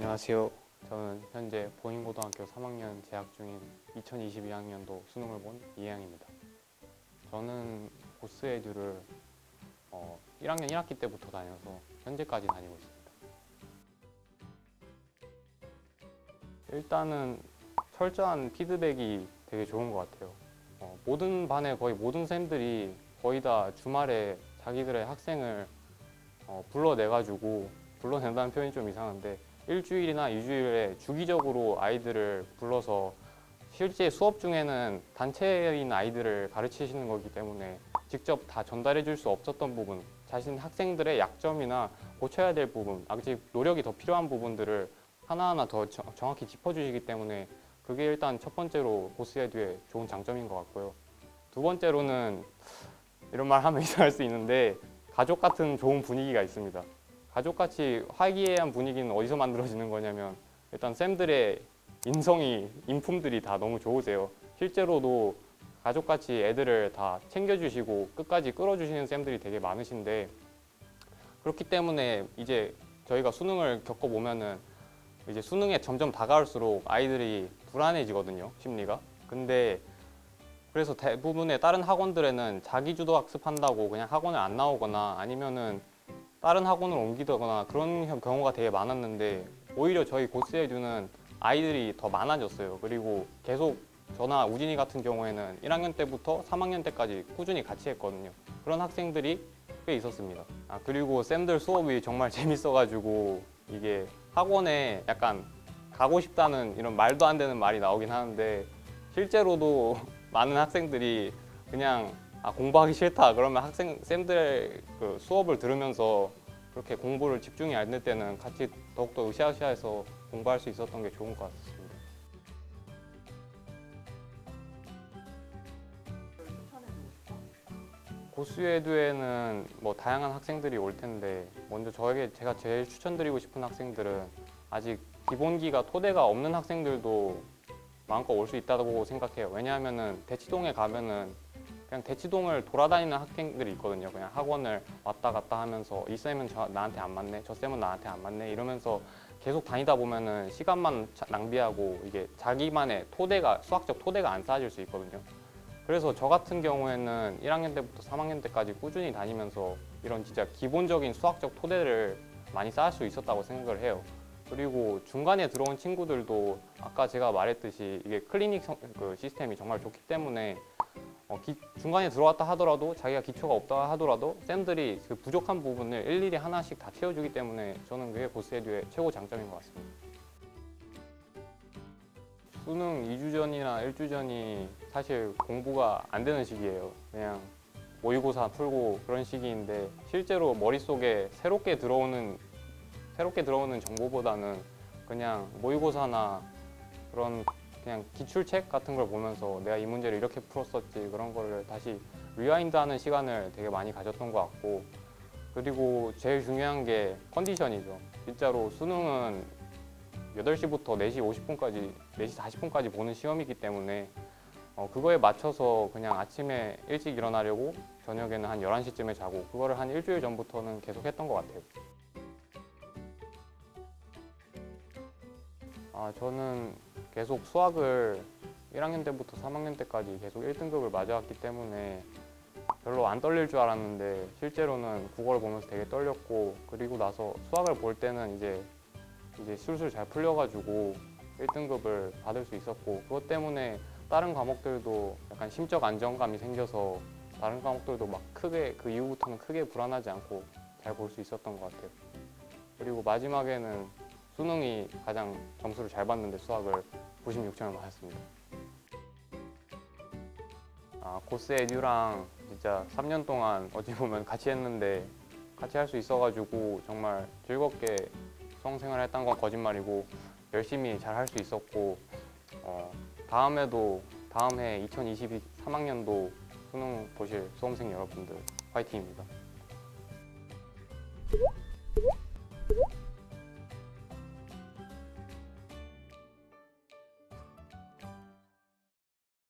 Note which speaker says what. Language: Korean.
Speaker 1: 안녕하세요. 저는 현재 보인고등학교 3학년 재학 중인 2022학년도 수능을 본 이혜영입니다. 저는 고스에듀를 어, 1학년 1학기 때부터 다녀서 현재까지 다니고 있습니다. 일단은 철저한 피드백이 되게 좋은 것 같아요. 어, 모든 반의 거의 모든 쌤들이 거의 다 주말에 자기들의 학생을 어, 불러내가지고 불러낸다는 표현이 좀 이상한데 일주일이나 이주일에 주기적으로 아이들을 불러서 실제 수업 중에는 단체인 아이들을 가르치시는 거기 때문에 직접 다 전달해 줄 수 없었던 부분, 자신 학생들의 약점이나 고쳐야 될 부분, 아직 노력이 더 필요한 부분들을 하나하나 더 정- 정확히 짚어주시기 때문에 그게 일단 첫 번째로 고스에듀의 좋은 장점인 것 같고요. 두 번째로는 이런 말 하면 이상할 수 있는데 가족 같은 좋은 분위기가 있습니다. 가족같이 화기애애한 분위기는 어디서 만들어지는 거냐면 일단 쌤들의 인성이 인품들이 다 너무 좋으세요. 실제로도 가족같이 애들을 다 챙겨주시고 끝까지 끌어주시는 쌤들이 되게 많으신데 그렇기 때문에 이제 저희가 수능을 겪어보면은 이제 수능에 점점 다가올수록 아이들이 불안해지거든요 심리가. 근데 그래서 대부분의 다른 학원들에는 자기 주도 학습한다고 그냥 학원을 안 나오거나 아니면은 다른 학원을 옮기거나 그런 형- 경우가 되게 많았는데 오히려 저희 고스에듀는 아이들이 더 많아졌어요. 그리고 계속 저나 우진이 같은 경우에는 1학년 때부터 3학년 때까지 꾸준히 같이 했거든요. 그런 학생들이 꽤 있었습니다. 아 그리고 쌤들 수업이 정말 재밌어가지고 이게 학원에 약간 가고 싶다는 이런 말도 안 되는 말이 나오긴 하는데 실제로도 많은 학생들이 그냥 아, 공부하기 싫다 그러면 학생 쌤들 그 수업을 들으면서 그렇게 공부를 집중이 안 될 때는 같이 더욱더 으쌰으쌰해서 공부할 수 있었던 게 좋은 것 같습니다. 고수에듀에는 뭐 다양한 학생들이 올 텐데 먼저 저에게 제가 제일 추천드리고 싶은 학생들은 아직 기본기가 토대가 없는 학생들도 마음껏 올 수 있다고 생각해요. 왜냐하면은 대치동에 가면은 그냥 대치동을 돌아다니는 학생들이 있거든요. 그냥 학원을 왔다 갔다 하면서 이 쌤은 저, 나한테 안 맞네, 저 쌤은 나한테 안 맞네 이러면서 계속 다니다 보면은 시간만 자- 낭비하고 이게 자기만의 토대가 수학적 토대가 안 쌓아질 수 있거든요. 그래서 저 같은 경우에는 1학년 때부터 3학년 때까지 꾸준히 다니면서 이런 진짜 기본적인 수학적 토대를 많이 쌓을 수 있었다고 생각을 해요. 그리고 중간에 들어온 친구들도 아까 제가 말했듯이 이게 클리닉 성- 그 시스템이 정말 좋기 때문에 어, 기- 중간에 들어왔다 하더라도 자기가 기초가 없다 하더라도 쌤들이 그 부족한 부분을 일일이 하나씩 다 채워주기 때문에 저는 그게 고스에듀의 최고 장점인 것 같습니다. 수능 2주 전이나 1주 전이 사실 공부가 안 되는 시기예요. 그냥 모의고사 풀고 그런 시기인데 실제로 머릿속에 새롭게 들어오는 새롭게 들어오는 정보보다는 그냥 모의고사나 그런 그냥 기출책 같은 걸 보면서 내가 이 문제를 이렇게 풀었었지 그런 거를 다시 리와인드하는 시간을 되게 많이 가졌던 것 같고 그리고 제일 중요한 게 컨디션이죠. 진짜로 수능은 8시부터 4시 50분까지 4시 40분까지 보는 시험이기 때문에 어, 그거에 맞춰서 그냥 아침에 일찍 일어나려고 저녁에는 한 11시쯤에 자고 그거를 한 일주일 전부터는 계속 했던 것 같아요. 아, 저는 계속 수학을 1학년 때부터 3학년 때까지 계속 1등급을 맞아왔기 때문에 별로 안 떨릴 줄 알았는데 실제로는 국어를 보면서 되게 떨렸고 그리고 나서 수학을 볼 때는 이제 이제 술술 잘 풀려가지고 1등급을 받을 수 있었고 그것 때문에 다른 과목들도 약간 심적 안정감이 생겨서 다른 과목들도 막 크게 그 이후부터는 크게 불안하지 않고 잘 볼 수 있었던 것 같아요. 그리고 마지막에는 수능이 가장 점수를 잘 받는데 수학을 96점을 맞았습니다. 아, 고스 에듀랑 진짜 3년 동안 어찌 보면 같이 했는데 같이 할 수 있어가지고 정말 즐겁게 수험생활 했던 건 거짓말이고 열심히 잘 할 수 있었고 어, 다음에도 다음 해 2022 3학년도 수능 보실 수험생 여러분들 화이팅입니다.